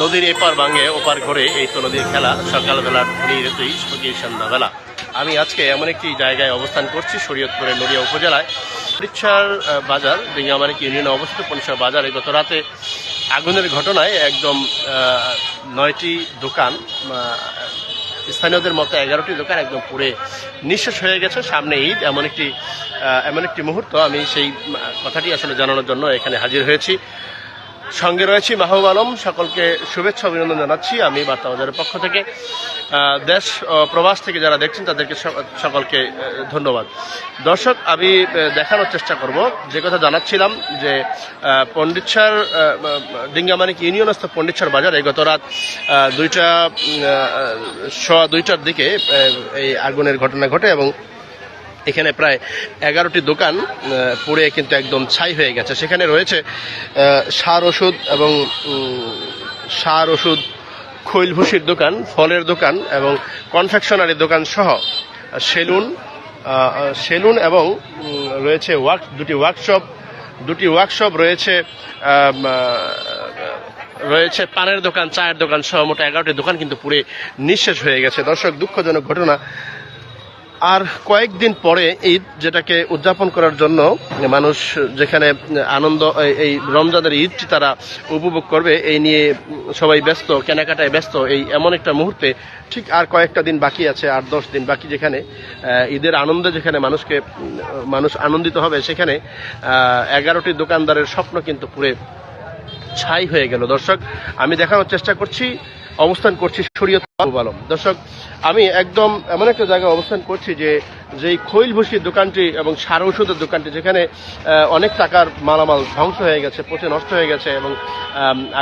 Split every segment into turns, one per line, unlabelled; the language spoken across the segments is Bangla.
নদীর এপার ভাঙে ওপার ঘরে এই তো নদীর খেলা সকিয়ে সন্ধ্যাবেলা। আমি আজকে এমন একটি জায়গায় অবস্থান করছি, শরীয়তপুরের নদিয়া উপজেলায়। পরীক্ষার বাজার ডিঙ্গামানিক ইউনিয়নে অবস্থিত পরিষ্কার বাজারে গত রাতে আগুনের ঘটনায় একদম নয়টি দোকান স্থানীয়দের মতো এগারোটি দোকান একদম পুরে নিঃশেষ হয়ে গেছে। সামনে ঈদ, এমন একটি এমন একটি মুহূর্ত। আমি সেই কথাটি আসলে জানানোর জন্য এখানে হাজির হয়েছি। সঙ্গে রয়েছি মাহবুব আলম। সকলকে শুভেচ্ছা, অভিনন্দন জানাচ্ছি। আমি বার্তাবাজারের পক্ষ থেকে। দেশ প্রবাস থেকে যারা দেখছেন, তাদেরকে সকলকে ধন্যবাদ। দর্শক, আমি দেখানোর চেষ্টা করব। যে কথা জানাচ্ছিলাম যে পণ্ডিতসার ডিঙ্গামানিক ইউনিয়নস্থ পণ্ডিতসার বাজারে গত রাত দুইটা দুইটার দিকে এই আগুনের ঘটনা ঘটে এবং এখানে প্রায় এগারোটি দোকান পুড়ে কিন্তু একদম ছাই হয়ে গেছে। সেখানে রয়েছে সার ওষুধ এবং সার ওষুধ, খৈল ভুষির দোকান, ফলের দোকান এবং কনফেকশনারি দোকান সহ সেলুন সেলুন এবং রয়েছে ওয়ার্ক দুটি ওয়ার্কশপ দুটি ওয়ার্কশপ রয়েছে রয়েছে পানের দোকান, চায়ের দোকান সহ মোট এগারোটি দোকান কিন্তু পুরে নিঃশেষ হয়ে গেছে। দর্শক, দুঃখজনক ঘটনা আর কয়েকদিন পরে ঈদ যেটাকে উদযাপন করার জন্য মানুষ যেখানে আনন্দ, এই- রমজানের ঈদটি তারা উপভোগ করবে, এই নিয়ে সবাই ব্যস্ত, কেনাকাটায় ব্যস্ত, এই এমন একটা মুহূর্তে। ঠিক আর কয়েকটা দিন বাকি আছে, আট দশ দিন বাকি যেখানে ঈদের আনন্দে যেখানে মানুষকে, মানুষ আনন্দিত হবে, সেখানে এগারোটি দোকানদারের স্বপ্ন কিন্তু পুরে ছাই হয়ে গেল। দর্শক, আমি দেখানোর চেষ্টা করছি, অবস্থান করছি শরীয়ত দর্শক, আমি একদম এমন একটা জায়গায় অবস্থান করছি যে, যেই খৈল ভুষির দোকানটি এবং সার ঔষধের দোকানটি, যেখানে অনেক টাকার মালামাল ধ্বংস হয়ে গেছে, পচে নষ্ট হয়ে গেছে এবং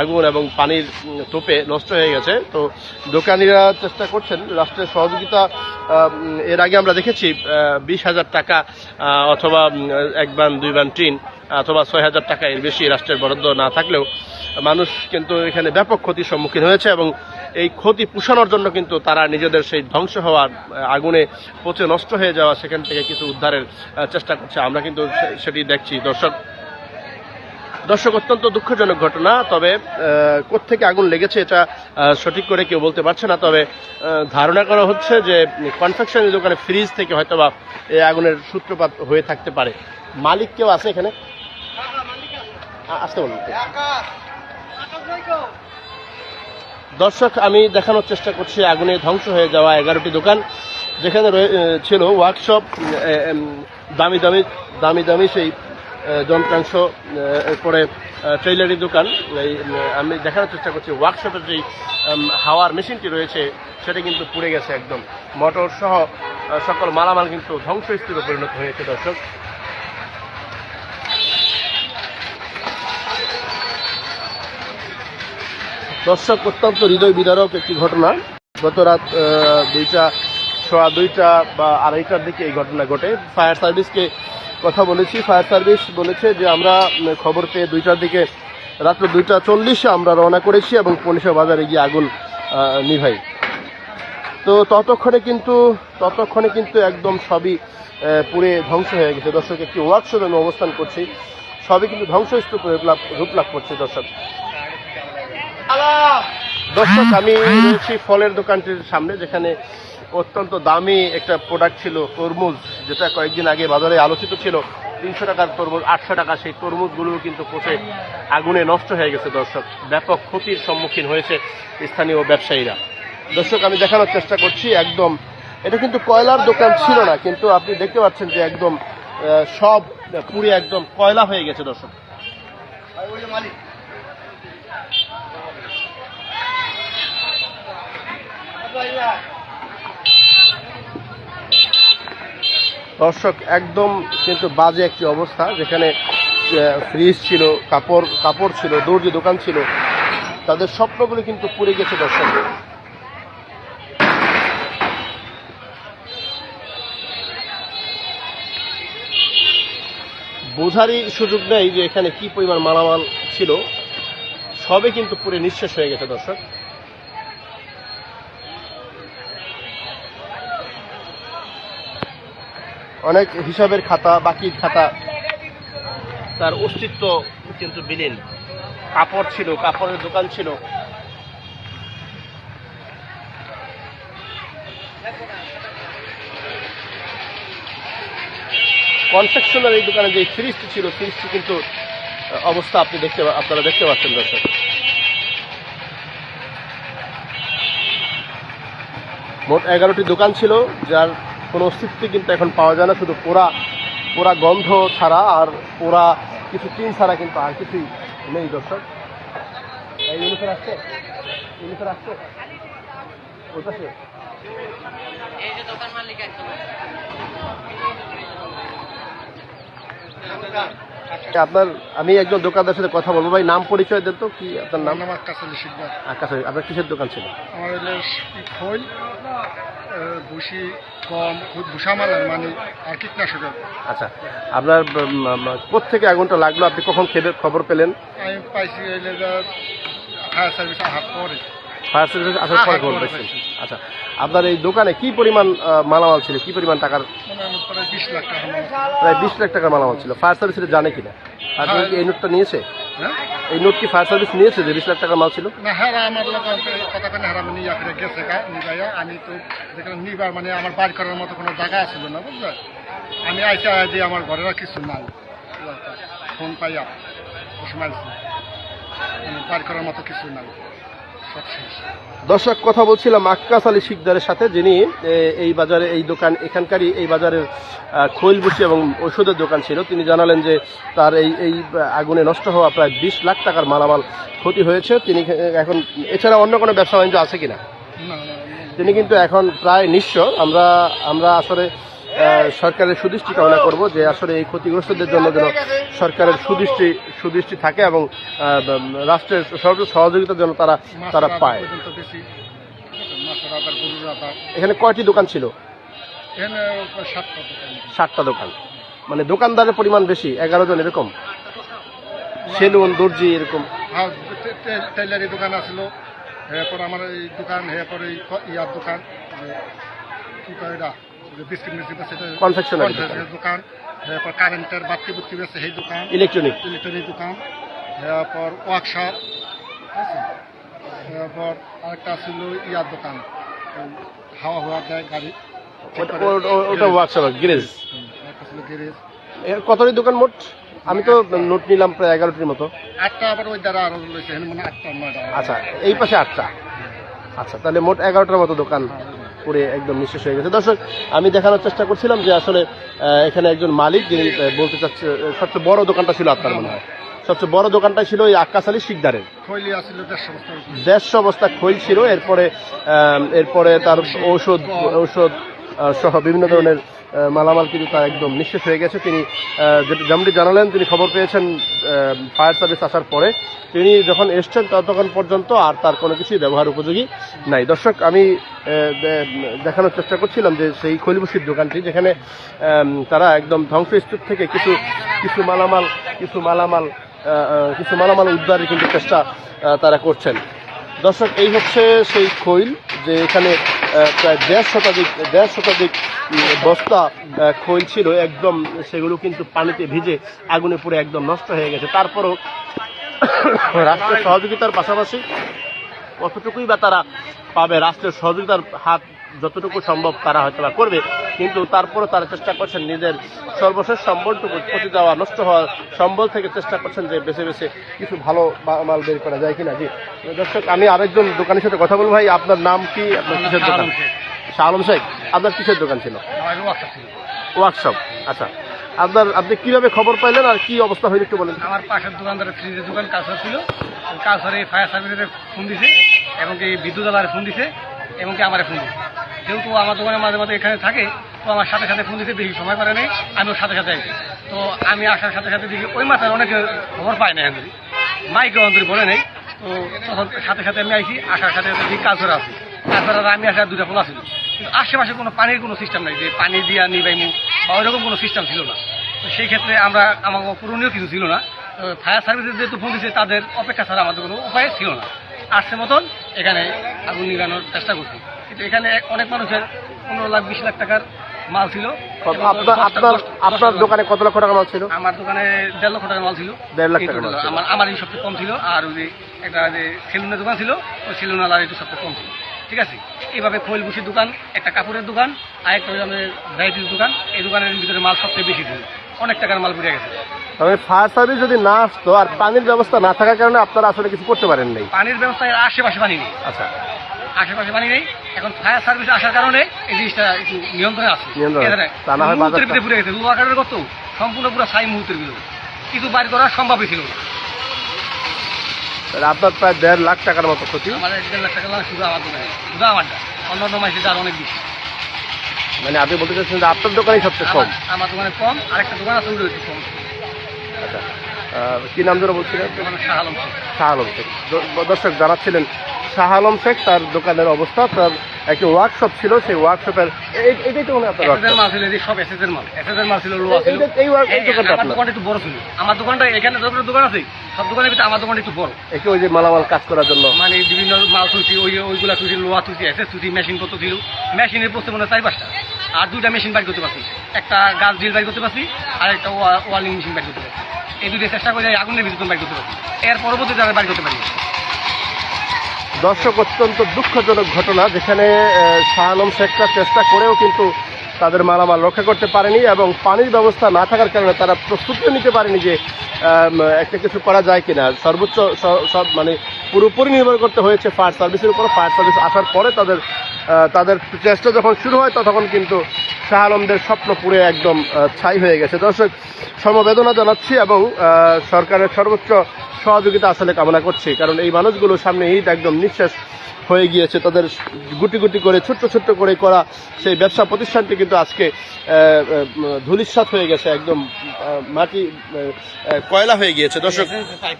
আগুন এবং পানির তোপে নষ্ট হয়ে গেছে। তো দোকানিরা চেষ্টা করছেন রাষ্ট্রের সহযোগিতা এর আগে আমরা দেখেছি বিশ হাজার টাকা অথবা এক বান, দুই বান টিন অথবা ছয় হাজার টাকা এর বেশি রাষ্ট্রের বরাদ্দ না থাকলেও, মানুষ কিন্তু এখানে ব্যাপক ক্ষতির সম্মুখীন হয়েছে এবং এই ক্ষতি পুষানোর জন্য কিন্তু তারা নিজেদের সেই ধ্বংস হওয়ার আগুনে পচে নষ্ট হয়ে যাওয়া, সেখান থেকে কিছু উদ্ধারের চেষ্টা করছে। আমরা কিন্তু সেটি দেখছি। দর্শক দর্শক, অত্যন্ত দুঃখজনক ঘটনা, তবে কোত্থেকে আগুন লেগেছে এটা সঠিক করে কেউ বলতে পারছে না, তবে ধারণা করা হচ্ছে যে কনফেকশনের দোকানে ফ্রিজ থেকে হয়তোবা এই আগুনের সূত্রপাত হয়ে থাকতে পারে। মালিক কেউ আছে এখানে? আসতে বলুন। দর্শক, আমি দেখানোর চেষ্টা করছি, আগুনে ধ্বংস হয়ে যাওয়া এগারোটি দোকান। যেখানে ছিল ওয়ার্কশপ দামি দামি দামি দামি সেই যন্ত্রাংশ এরপরে ট্রেলারি দোকান। এই আমি দেখানোর চেষ্টা করছি ওয়ার্কশপের যেই হাওয়ার মেশিনটি রয়েছে, সেটা কিন্তু পুড়ে গেছে একদম। মোটর সহ সকল মালামাল কিন্তু ধ্বংসস্তূপে পরিণত হয়েছে, দর্শক। দর্শক, অত্যন্ত হৃদয় বিদারক একটি ঘটনা। গত রাত দুইটা, সোয়া দুইটা বা আড়াইটার দিকে এই ঘটনা ঘটে। ফায়ার সার্ভিসকে কথা বলেছি। ফায়ার সার্ভিস বলেছে যে আমরা খবর পেয়ে দুইটার দিকে, রাত্র দুইটা চল্লিশে আমরা রওনা করেছি এবং পনিশা বাজারে গিয়ে আগুন নিভাই। তো ততক্ষণে কিন্তু ততক্ষণে কিন্তু একদম সবই পুড়ে ধ্বংস হয়ে গেছে। দর্শক, একটি ওয়ার্কশপে আমি অবস্থান করছি। সবই কিন্তু ধ্বংসস্তূপে রূপ লাভ করছে দর্শক। দর্শক আমি রয়েছি ফলের দোকানটির সামনে যেখানে অত্যন্ত দামি একটা প্রোডাক্ট ছিল তরমুজ যেটা কয়েকদিন আগে বাজারে আলোচিত ছিল। তিনশো টাকার তরমুজ আটশো টাকা সেই তরমুজগুলো কিন্তু পচে আগুনে নষ্ট হয়ে গেছে দর্শক। ব্যাপক ক্ষতির সম্মুখীন হয়েছে স্থানীয় ব্যবসায়ীরা। দর্শক আমি দেখানোর চেষ্টা করছি একদম এটা কিন্তু কয়লার দোকান ছিল না কিন্তু আপনি দেখতে পাচ্ছেন যে একদম সব পুড়ে একদম কয়লা হয়ে গেছে দর্শক। দর্শক, একদম কিন্তু বাজে একটি অবস্থা, যেখানে ফ্রিজ ছিল, কাপড় কাপড় ছিল দর্জি দোকান ছিল, তাদের স্বপ্নগুলো কিন্তু পুড়ে গেছে দর্শক। বোঝারই সুযোগ নেই যে এখানে কি পরিমাণ মালামাল ছিল সবে কিন্তু পুরে নিঃশেষ হয়ে গেছে দর্শক। অনেক হিসাবের খাতা, বাকির খাতা। তার অস্তিত্ব কিন্তু বিলীন। কাপড় ছিল, কাপড়ের দোকান ছিল। কনফেকশনার এই দোকানে যে ফ্রিজটি ছিল, ফ্রিজটি কিন্তু অবস্থা আপনি দেখতে আপনারা দেখতে পাচ্ছেন, দর্শক। মোট এগারোটি দোকান ছিল, যার কোনো অস্তিত্ব কিন্তু এখন পাওয়া যায় না শুধু পোড়া পোড়া গন্ধ ছাড়া আর পোড়া কিছু টিন ছাড়া কিন্তু আর কিছুই নেই দর্শক। এই ইউনিফর আসছে ইউনিফর আসছে।
দোকান মালিক একদম
আপনার আমি একজন দোকানদার সাথে কথা বলব। ভাই নাম পরিচয় দেন তো কি আপনার নাম?
আলী
আকাশ আপনার কিসের দোকান ছিল?
আমার খোল ভুসি খুব মানে আর কীটনাশকের।
আচ্ছা আপনার কোথেকে আগুনটা লাগল? আপনি কখন খেবে খবর পেলেন?
আমি পাইছি ফায়ার সার্ভিস আহার পরে।
ফায়ার সার্ভিস আসার পরে
হ্যাঁ,
খবর পেয়েছেন। আচ্ছা আপনার এই দোকানে কি পরিমাণ মালামাল ছিল? কি পরিমাণ টাকার?
মানে প্রায় বিশ লাখ টাকা মাল
প্রায় বিশ লাখ টাকার মালামাল ছিল। ফায়ার সার্ভিস জানে কিনা? ফায়ার সার্ভিস কি এই নোটটা নিয়েছে?
হ্যাঁ
এই নোট কি ফায়ার সার্ভিস নিয়েছে যে বিশ লাখ টাকার মাল ছিল?
না হ্যাঁ আমার কথা কেন মানে ইয়া করে গেছে গা আমি তো দেখলাম নিবার মানে আমার বাড়ি করার মতো কোনো জায়গা আসলো না, বুঝলে? আমি আইসা যে আমার ঘরের কিছু নাই। ফোন পাইয়া ইসমাইল মানে বাড়ি করার মতো কিছু নাই।
দর্শক কথা বলছিলাম আক্কাস আলী শিকদারের সাথে যিনি এই বাজারে এই দোকান এখানকারই এই বাজারের খৈল বসি এবং ওষুধের দোকান ছিল। তিনি জানালেন যে তার এই এই আগুনে নষ্ট হওয়া প্রায় বিশ লাখ টাকার মালামাল ক্ষতি হয়েছে। তিনি এখন এছাড়া অন্য কোনো ব্যবসা বাণিজ্য আছে কিনা? তিনি কিন্তু এখন প্রায় নিঃস্ব। আমরা আমরা আসলে সরকারের সুদৃষ্টি কামনা করব যে আসলে এই ক্ষতিগ্রস্তদের জন্য যেন সরকারের সুদৃষ্টি সুদৃষ্টি থাকে এবং রাষ্ট্রের সর্ব সহযোগিতার জন্য তারা তারা পায়। এখানে কয়টি দোকান ছিল?
সাতটা দোকান
ষাটটা দোকান। মানে দোকানদারের পরিমাণ বেশি এগারো জন এরকম? সেলুন দর্জি এরকম?
টেলারি দোকান আসলো এরপর আমার এই দোকান এরপর ইয়ার দোকান কি কয় বিস্কিট মিস্কিট আছে দোকান। এরপর কারেন্টের বাতি আছে সেই দোকান।
ইলেকট্রনিক
ইলেকট্রনিক দোকান। এরপর ওয়ার্কশপ ঠিক আছে? এরপর আরেকটা ছিল ইয়ার দোকান। হাওয়া হাওয়া দেয় গাড়ি।
ওটা ওয়ার্কশপ গ্যারেজ
হুম, গ্যারেজ
এর কতটি দোকান মোট? আমি তো নোট নিলাম প্রায় এগারোটির মতো।
আটটা আবার ওই দ্বারা আরও রয়েছে আটটা
আচ্ছা এই পাশে আটটা। আচ্ছা তাহলে মোট এগারোটার মতো দোকান। পুরে একদম নিঃশেষ হয়ে গেছে। দর্শক আমি দেখানোর চেষ্টা করছিলাম যে আসলে এখানে একজন মালিক যিনি বলতে চাচ্ছে সবচেয়ে বড় দোকানটা ছিল আপনার মনে হয়। সবচেয়ে বড় দোকানটা ছিল ওই আক্কাস আলী শিকদারের।
দেড়শো
অবস্থা খৈল ছিল এরপরে এরপরে তার ঔষধ ঔষধ সহ বিভিন্ন ধরনের মালামাল কিন্তু তার একদম নিঃশেষ হয়ে গেছে। তিনি যেমনটি জানালেন, তিনি খবর পেয়েছেন ফায়ার সার্ভিস আসার পরে। তিনি যখন এসছেন ততক্ষণ পর্যন্ত আর তার কোনো কিছুই ব্যবহার উপযোগী নাই। দর্শক, আমি দেখানোর চেষ্টা করছিলাম যে সেই খলিবসির দোকানটি, যেখানে তারা একদম ধ্বংসস্তূপ থেকে কিছু কিছু মালামাল কিছু মালামাল কিছু মালামাল উদ্ধারের কিন্তু চেষ্টা তারা করছেন। দর্শক, এই হচ্ছে সেই খৈল যে এখানে প্রায় দেড় শতাধিক দেড় শতাধিক বস্তা খৈল ছিল। একদম সেগুলো কিন্তু পানিতে ভিজে আগুনে পুড়ে একদম নষ্ট হয়ে গেছে। তারপরও রাষ্ট্রের সহযোগিতার পাশাপাশি কতটুকুই বা তারা পাবে রাষ্ট্রের সহযোগিতার হাত যতটুকু সম্ভব তারা হয়তো বা করবে কিন্তু তারপরে তারা চেষ্টা করছেন নিজের সর্বশেষ সম্বলটুকু পচে যাওয়া নষ্ট হওয়ার সম্বল থেকে চেষ্টা করছেন যে বেছে বেছে কিছু ভালো মাল বের করা যায় কিনা। জি। দর্শক আমি আরেকজন দোকানের সাথে কথা বলব ভাই আপনার নাম কি? আপনার কিসের দোকান? শাহ আলম শেখ। আপনার কিসের দোকান ছিল? ওয়ার্কশপ আচ্ছা। আপনার আপনি কীভাবে খবর পাইলেন আর কি অবস্থা হয়েছে একটু বলেন।
আমার পাশের দোকানদারের ফ্রিজের দোকান কালসার ছিল। কালসারে ফায়ার সার্ভিসের ফোন দিছে এবং এই বিদ্যুৎ আলারে ফোন দিছে। এবং কি আমারে ফোন যেহেতু আমার দোকানে মাঝে মাঝে এখানে থাকে, তো আমার সাথে সাথে ফোন দিতে বেশি সময় করে নেই আমি সাথে সাথে আইছি। তো আমি আসার সাথে সাথে দেখি ওই মাথায় অনেকে খবর পায় না এখন। মাইকে অন্তরি বলে নেই। তো তখন সাথে সাথে আমি আইছি, আসার সাথে সাথে দেখি কালসার আছে। কালসার আমি আসার দুটা খোলা ছিল। কিন্তু আশেপাশে কোনো পানির কোনো সিস্টেম নাই যে পানি দিয়া নিবাইমু বা ওইরকম কোনো সিস্টেম ছিল না। তো সেই ক্ষেত্রে আমরা আমার পূরণীয় কিছু ছিল না। ফায়ার সার্ভিসের যেহেতু ফোন দিচ্ছে তাদের অপেক্ষা ছাড়া আমাদের কোনো উপায় ছিল না। আসছে মতন এখানে আগুন নিগানোর চেষ্টা করছি। কিন্তু এখানে অনেক মানুষের পনেরো লাখ বিশ লাখ টাকার মাল ছিল।
আপনার দোকানে কত লক্ষ টাকা মাল ছিল?
আমার দোকানে দেড় লক্ষ টাকার মাল ছিল।
দেড় লাখ। ছিল।
আমার আমার এই সবচেয়ে কম ছিল। আর ওই যে একটা যে সেলুনের দোকান ছিল ওই সেলুনালার একটু সবচেয়ে কম ছিল। ঠিক আছে? এইভাবে খৈল বুসির দোকান একটা কাপড়ের দোকান আর একটা আমাদের ভ্যারাইটির দোকান। এই দোকানের ভিতরে মাল সবচেয়ে বেশি ছিল। অনেক টাকার মাল পুড়ে গেছে।
তবে ফায়ার সার্ভিস যদি না আসতো আর পানির ব্যবস্থা না থাকার কারণে আপনারা আসলে কিছু করতে পারেন নাই।
পানির ব্যবস্থা এর আশেপাশে পানি নেই।
আচ্ছা।
আশেপাশে পানি নেই। এখন ফায়ার সার্ভিস আসার কারণে এই জিনিসটা একটু নিয়ন্ত্রণে আছে।
নিয়ন্ত্রণে আছে।
এখানে
তা না
মুহূর্তের ভিতরে পুড়ে গেছে। লোহা কত সম্পূর্ণ পুরো সাই মুহূর্তের ভিতরে। কিছু বাইর করা সম্ভবই ছিল
আপনার প্রায় দেড় লাখ টাকার মতো ক্ষতি।
দেড় লাখ টাকা লাগে শুধু আমার দোকানে শুধু আমারটা। অন্য অন্য মাসে তার অনেক বেশি।
মানে আপনি বলতে চাচ্ছেন আপনার দোকানই সবচেয়ে কম।
আমার দোকানে কম আরেকটা দোকান আছে কম।
কি নাম যেন বলছিলেন?
শাহ আলম শেখ।
শাহ আলম শেখ। দর্শক জানাচ্ছিলেন শাহ আলম শেখ তার দোকানের অবস্থা তার একটি ওয়ার্কশপ ছিল সেই ওয়ার্কশপের এটাই তো মনে হয়
সব এসএসের মাল। এসএসের মাল ছিল ছিল।
এই- দোকানটা
আমার দোকানটা একটু বড় ছিল। আমার দোকানটা এখানে দোকান আছে সব দোকানের ভিতরে আমার দোকানটা একটু বড়।
একটু ওই যে মালামাল কাজ করার জন্য।
মানে বিভিন্ন মাল তুলছি ওই ওইগুলা তুলছি লোহা তুলছি মেশিন কত ছিল। মেশিনের পোস্টে মনে হয় চার পাঁচটা। আর দুইটা মেশিন বাইর করতে পারছি। একটা গাছ ড্রিল বাইর করতে পারছি আর একটা ওয়া- ওয়ালিং মেশিন বাইর করতে পারছি। এই দুটো চেষ্টা করে আগুনের ভিতরে বাইর করতে পারছি। এর পরবর্তীতে আমি বাইর করতে পারি।
দর্শক অত্যন্ত দুঃখজনক ঘটনা যেখানে আহ, শাহ আলম শেখরা চেষ্টা করেও কিন্তু তাদের মালামাল রক্ষা করতে পারেনি এবং পানির ব্যবস্থা না থাকার কারণে তারা প্রস্তুতিও নিতে পারেনি যে একটা কিছু করা যায় কিনা। সর্বোচ্চ সব মানে পুরোপুরি নির্ভর করতে হয়েছে ফায়ার সার্ভিসের উপর। ফায়ার সার্ভিস আসার পরে তাদের তাদের চেষ্টা যখন শুরু হয় তখন কিন্তু শাহ আলমদের স্বপ্ন পুরে একদম ছাই হয়ে গেছে। দর্শক, সমবেদনা জানাচ্ছি এবং সরকারের সর্বোচ্চ সহযোগিতা আসলে কামনা করছি। কারণ এই মানুষগুলো সামনে ঈদ একদম নিঃশেষ। হয়ে গিয়েছে তাদের গুটি গুটি করে ছোট্ট ছোট্ট করে করা সেই ব্যবসা প্রতিষ্ঠানটি কিন্তু আজকে আহ, হয়ে গেছে একদম মাটি কয়লা হয়ে গিয়েছে। দর্শক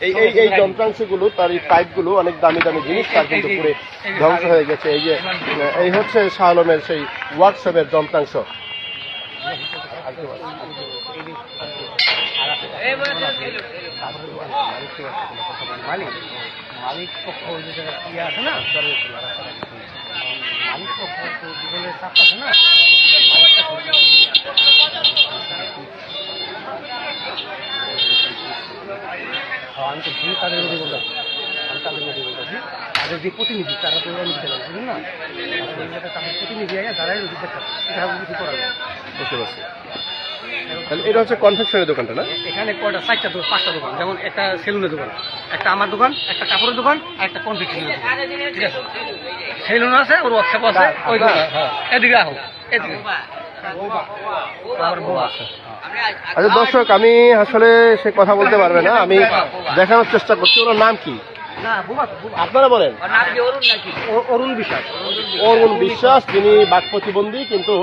এই এই এই যন্ত্রাংশগুলো তার এই পাইপগুলো অনেক দামি দামি জিনিস তার কিন্তু পুরে ধ্বংস হয়ে গেছে। এই যে এই হচ্ছে শাহ আলমের সেই ওয়ার্কশপের যন্ত্রাংশ।
মালিক মালিক পক্ষ যে ইয়ে আছে না মালিক পক্ষ জীবনের চাপ আছে না আমি তো ভুল তাদের মধ্যে বললাম। আমি তাদের মধ্যে বলতেছি তাদের যে প্রতিনিধি, তারা তো দিতে পারব বুঝলেন না, তাদের প্রতিনিধি আগে, যারাই রুটি দেখাচ্ছে এটা কিছু করার।
বুঝতে পারছি। তাহলে এটা হচ্ছে কনফেকশনের দোকানটা না?
এখানে কয়টা? চারটা দোকান পাঁচটা দোকান। যেমন একটা সেলুনের দোকান একটা আমার দোকান একটা কাপড়ের দোকান আর একটা কনফেকশনের দোকান। ঠিক আছে? সেলুন আছে ওর ওয়ার্কশপ আছে ওই দোকান হ্যাঁ। এদিকে আহো এদিকে। আছে।
আচ্ছা দর্শক আমি আসলে সে কথা বলতে পারবে না আমি দেখানোর চেষ্টা করছি ওনার নাম কি?
না বুবা বুবা
আপনারা বলেন।
নাম কি? অরুণ
অরুণ বিশ্বাস।
অরুণ বিশ্বাস তিনি বাক প্রতিবন্ধী কিন্তু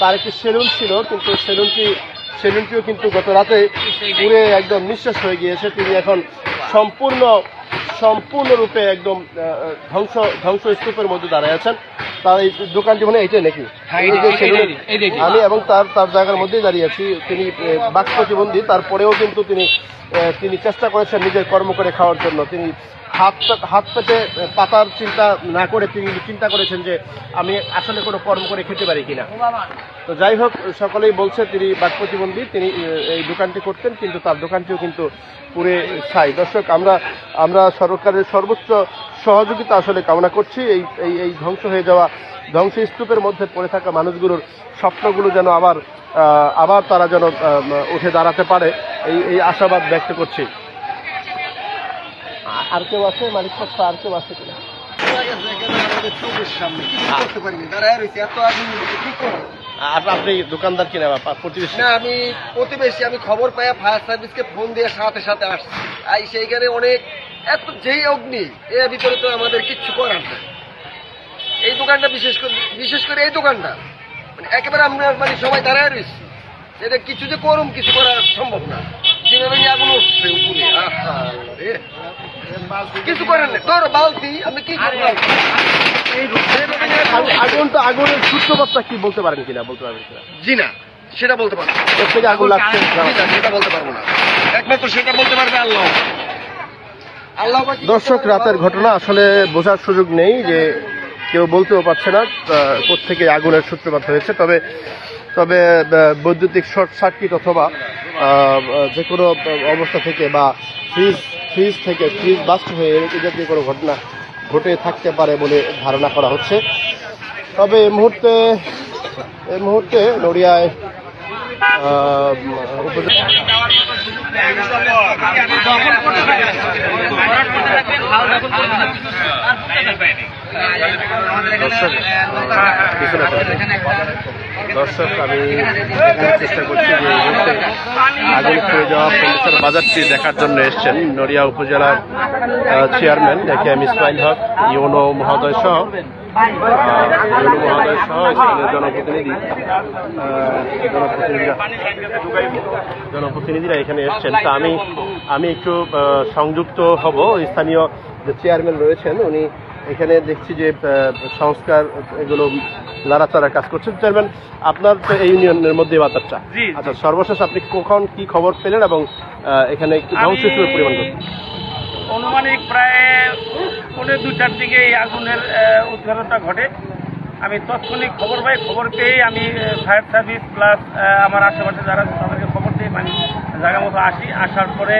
তার একটি সেলুন ছিল কিন্তু সেলুনটি সেলুনটিও কিন্তু গত রাতে পুরে একদম নিঃশ্বাস হয়ে গিয়েছে। তিনি এখন সম্পূর্ণ সম্পূর্ণরূপে একদম ধ্বংস ধ্বংস স্তূপের মধ্যে দাঁড়ায় আছেন। তার এই দোকানটি মানে এইটাই নাকি?
হ্যাঁ।
আমি এবং তার তার জায়গার মধ্যেই দাঁড়িয়ে আছি। তিনি বাক প্রতিবন্ধী তারপরেও কিন্তু তিনি তিনি চেষ্টা করেছেন নিজের কর্ম করে খাওয়ার জন্য। তিনি হাত পেতে পাতার চিন্তা না করে তিনি চিন্তা করেছেন যে আমি আসলে কোনো কর্ম করে খেতে পারি কিনা। তো যাই হোক, সকলেই বলছে, তিনি বাক প্রতিবন্ধী তিনি এই দোকানটি করতেন, কিন্তু তার দোকানটিও কিন্তু পুরে ছাই। দর্শক, আমরা আমরা সরকারের সর্বোচ্চ সহযোগিতা আসলে কামনা করছি। এই এই ধ্বংস হয়ে যাওয়া ধ্বংস স্তূপের মধ্যে পড়ে থাকা মানুষগুলোর স্বপ্নগুলো যেন আবার আবার তারা যেন উঠে দাঁড়াতে পারে, এই এই আশাবাদ ব্যক্ত করছি। আর কেউ আছে? মালিক পক্ষ আর কেউ আছে কিনা? আর আপনি দোকানদার কিনা বা প্রতিবেশী?
না আমি প্রতিবেশী আমি খবর পাই ফায়ার সার্ভিসকে ফোন দিয়ে সাথে সাথে আসছি। আই সেইখানে অনেক এত যেই অগ্নি এর ভিতরে তো আমাদের কিচ্ছু করার নেই। এই দোকানটা বিশেষ করে বিশেষ করে এই দোকানটা। মানে একেবারে আমরা মানে সবাই দাঁড়ায় রয়েছি এটা কিছু যে করুম কিছু করা সম্ভব না। যেভাবে আগুন উঠছে উপরে। কিছু করার নেই তোর বালতি আমি কি
আগুন- আগুন তো আগুনের সূত্রপাতটা কি বলতে পারেন কিনা বলতে কিনা?
জি না সেটা বলতে পারব।
থেকে আগুন লাগছে
সেটা বলতে পারব না। একমাত্র সেটা বলতে পারবে আল্লাহ। আল্লাহ
দর্শক রাতের ঘটনা আসলে বোঝার সুযোগ নেই যে কেউ বলতেও পারছে না থেকে আগুনের সূত্রপাত হয়েছে। তবে তবে বৈদ্যুতিক শর্ট সার্কিট অথবা যে কোনো অবস্থা থেকে বা ফ্রিজ ফ্রিজ থেকে ফ্রিজ বাস্ট হয়ে এই জাতীয় কোনো ঘটনা ঘটে থাকতে পারে বলে ধারণা করা হচ্ছে। তবে এই মুহূর্তে এই মুহূর্তে নড়িয়ায় দর্শক, আমি চেষ্টা করছি যে মুহূর্তে যাওয়া বাজারটি দেখার জন্য এসছেন নড়িয়া উপজেলার চেয়ারম্যান যাকে আমি ইসমাইল হক ইউনো মহোদয় সহ জনপ্রতিনিধি জনপ্রতিনিধিরা জনপ্রতিনিধিরা এখানে এসছেন। তা আমি আমি একটু সংযুক্ত হব। স্থানীয় যে চেয়ারম্যান রয়েছেন উনি এখানে দেখছি যে সংস্কার এগুলো লাড়াচাড়া কাজ করছেন। চেয়ারম্যান আপনার তো এই ইউনিয়নের মধ্যে বাজারটা আচ্ছা সর্বশেষ আপনি কখন কি খবর পেলেন এবং এখানে কি ধ্বংসস্তূপের পরিমাণ?
অনুমানিক প্রায় পৌনে দু চার দিকে এই আগুনের উদ্ঘাটনটা ঘটে। আমি তৎক্ষণিক খবর পাই, খবর পেয়েই আমি ফায়ার সার্ভিস প্লাস আমার আশেপাশে যারা তাদেরকে খবর দিয়ে মানে জায়গা মতো আসি। আসার পরে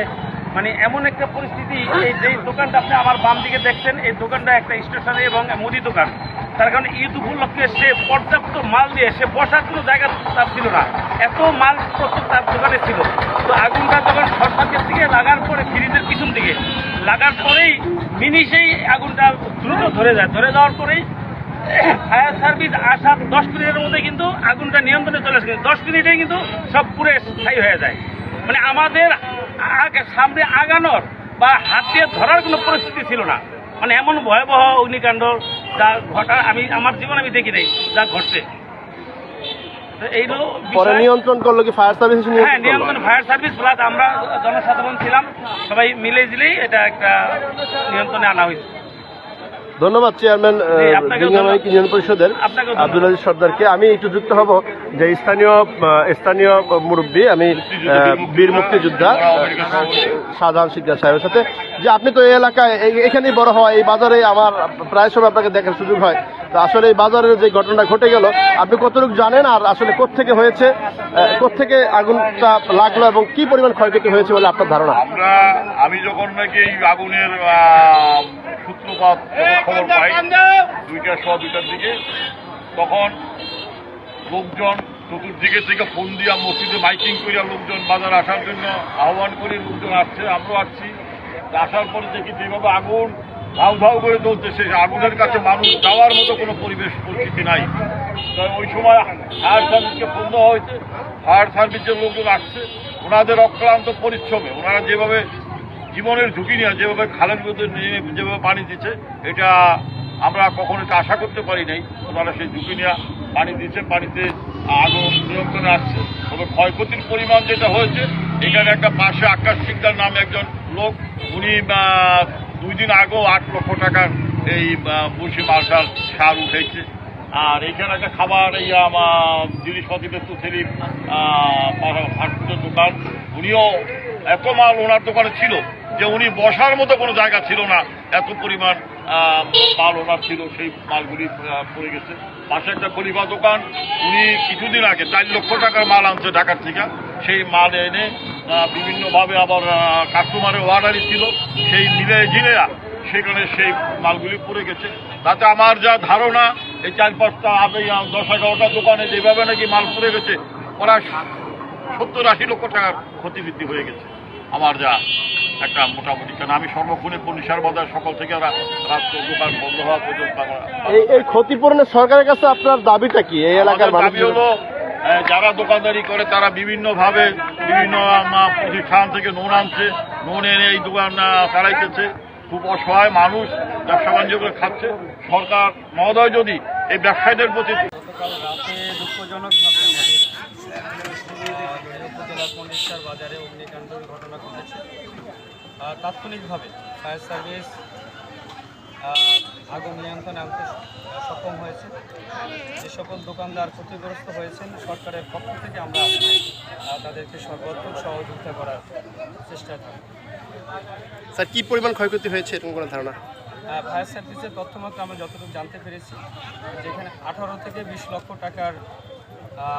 মানে এমন একটা পরিস্থিতি, এই যেই দোকানটা আপনি আমার বাম দিকে দেখছেন, এই দোকানটা একটা স্টেশনারি এবং মুদি দোকান। তার কারণে ঈদ উপলক্ষে সে পর্যাপ্ত মাল দিয়ে সে বসার কোনো জায়গা তার ছিল না। এত মাল প্রস্তুত তার দোকানে ছিল। তো আগুনটা যখন সার্কিট থেকে লাগার পরে ফ্রিজের পিছন দিকে, লাগার পরেই মিনিশেই আগুনটা দ্রুত ধরে যায়। ধরে যাওয়ার পরেই ফায়ার সার্ভিস আসার দশ মিনিটের মধ্যে কিন্তু আগুনটা নিয়ন্ত্রণে চলে আসে। দশ মিনিটেই কিন্তু সব পুরে স্থায়ী হয়ে যায়। মানে আমাদের সামনে আগানোর বা হাত দিয়ে ধরার কোনো পরিস্থিতি ছিল না। মানে এমন ভয়াবহ অগ্নিকাণ্ড যা ঘটা আমি আমার জীবন আমি দেখি নাই যা ঘটছে।
পরে নিয়ন্ত্রণ করল কি ফায়ার সার্ভিস
হ্যাঁ নিয়ন্ত্রণ ফায়ার সার্ভিস প্লাস আমরা জনসাধারণ ছিলাম সবাই মিলে জিলেই এটা একটা নিয়ন্ত্রণে আনা হয়েছে।
ধন্যবাদ চেয়ারম্যান। ইউনিয়ন পরিষদের আব্দুল আজিজ সর্দারকে। আমি একটু যুক্ত হব যে স্থানীয় স্থানীয় মুরব্বী আমি বীর মুক্তিযোদ্ধা শাহজাহান শিকদার সাহেবের সাথে। যে আপনি তো এই এলাকায় এখানেই বড় হওয়া এই বাজারে আমার প্রায় সময় আপনাকে দেখার সুযোগ হয়। তো আসলে এই বাজারের যে ঘটনা ঘটে গেল আপনি কতটুকু জানেন আর আসলে কোত্থেকে হয়েছে আহ, কোত্থেকে আগুনটা লাগল এবং কি পরিমাণ ক্ষয়ক্ষতি হয়েছে বলে আপনার ধারণা?
আমরা আমি যখন নাকি এই আগুনের সূত্রপাত খবর পাই দুইটার শ দুইটার দিকে তখন লোকজন চতুর্দিকে থেকে ফোন দিয়া মসজিদে মাইকিং করিয়া লোকজন বাজার আসার জন্য আহ্বান করে লোকজন আসছে আমরাও আসছি। আসার পরে দেখি যেভাবে আগুন ধাউ ধাউ করে চলতেছে। আগুনের কাছে মানুষ যাওয়ার মতো কোনো পরিবেশ, পরিস্থিতি নাই। ওই সময় ফায়ার সার্ভিসকে দেওয়া হয়েছে। ফায়ার সার্ভিসের লোকজন আসছে। ওনাদের অক্লান্ত পরিশ্রমে, ওনারা যেভাবে জীবনের ঝুঁকি নিয়ে, যেভাবে খালের মধ্যে যেভাবে পানি দিচ্ছে, এটা আমরা কখনো এটা আশা করতে পারি নাই। ওনারা সেই ঝুঁকি নিয়ে পানি দিচ্ছে, পানিতে আগুন নিয়ন্ত্রণে আসছে। তবে ক্ষয়ক্ষতির পরিমাণ যেটা হয়েছে, এখানে একটা পাশে আকাশ সিকদার নামে একজন লোক, উনি দুই দিন আগেও আট লক্ষ টাকার এই বসে মার্শাল সার উঠেছে। আর এইখানে একটা খাবার, এই আমার একটু সেলিম ফাস্টফুডের দোকান। উনিও এত মাল ওনার দোকানে ছিল যে উনি বসার মতো কোনো জায়গা ছিল না। এত পরিমাণ মাল ওনার ছিল, সেই মালগুলি পড়ে গেছে। পাশে একটা খলিফা দোকান, উনি কিছুদিন আগে চার লক্ষ টাকার মাল আনছে ঢাকার থেকে। সেই মাল এনে বিভিন্নভাবে আবার কাস্টমারের অর্ডারই ছিল। সেই মিলে জিলেয়া সেখানে সেই মালগুলি পড়ে গেছে। তাতে আমার যা ধারণা, এই চার পাঁচটা আগে দশ এগারোটা দোকানে যেভাবে নাকি মাল পড়ে গেছে, প্রায় সত্তর আশি লক্ষ টাকার ক্ষতিবৃদ্ধি হয়ে গেছে। আমার যা একটা মোটামুটি কেন আমি সর্বক্ষণে পুলিশের বাজার সকল থেকে দোকান বন্ধ হওয়া পর্যন্ত
এই ক্ষতিপূরণের সরকারের কাছে আপনার দাবিটা কি এই এলাকার
দাবি হলো যারা দোকানদারি করে তারা বিভিন্ন ভাবে বিভিন্ন প্রতিষ্ঠান থেকে নোন আনছে নুন এনে এই দোকান চালাইতেছে খুব অসহায় মানুষ ব্যবসা বাণিজ্য করে খাচ্ছে। সরকার, মহোদয় যদি এই ব্যবসায়ীদের প্রতি
বাজারে ঘটনা ঘটেছে তাৎক্ষণিকভাবে ফায়ার সার্ভিস আগুন নিয়ন্ত্রণে আনতে সক্ষম হয়েছে। যে সকল দোকানদার ক্ষতিগ্রস্ত হয়েছেন, সরকারের পক্ষ থেকে আমরা তাদেরকে সর্বোত্তম সহযোগিতা করার চেষ্টা থাকব।
স্যার, কি পরিমাণ ক্ষয়ক্ষতি হয়েছে এরকম কোনো ধারণা?
ফায়ার সার্ভিসের তথ্য মতো আমরা যতটুকু জানতে পেরেছি, যেখানে আঠারো থেকে বিশ লক্ষ টাকার,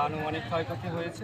আনুমানিক ক্ষয়ক্ষতি হয়েছে।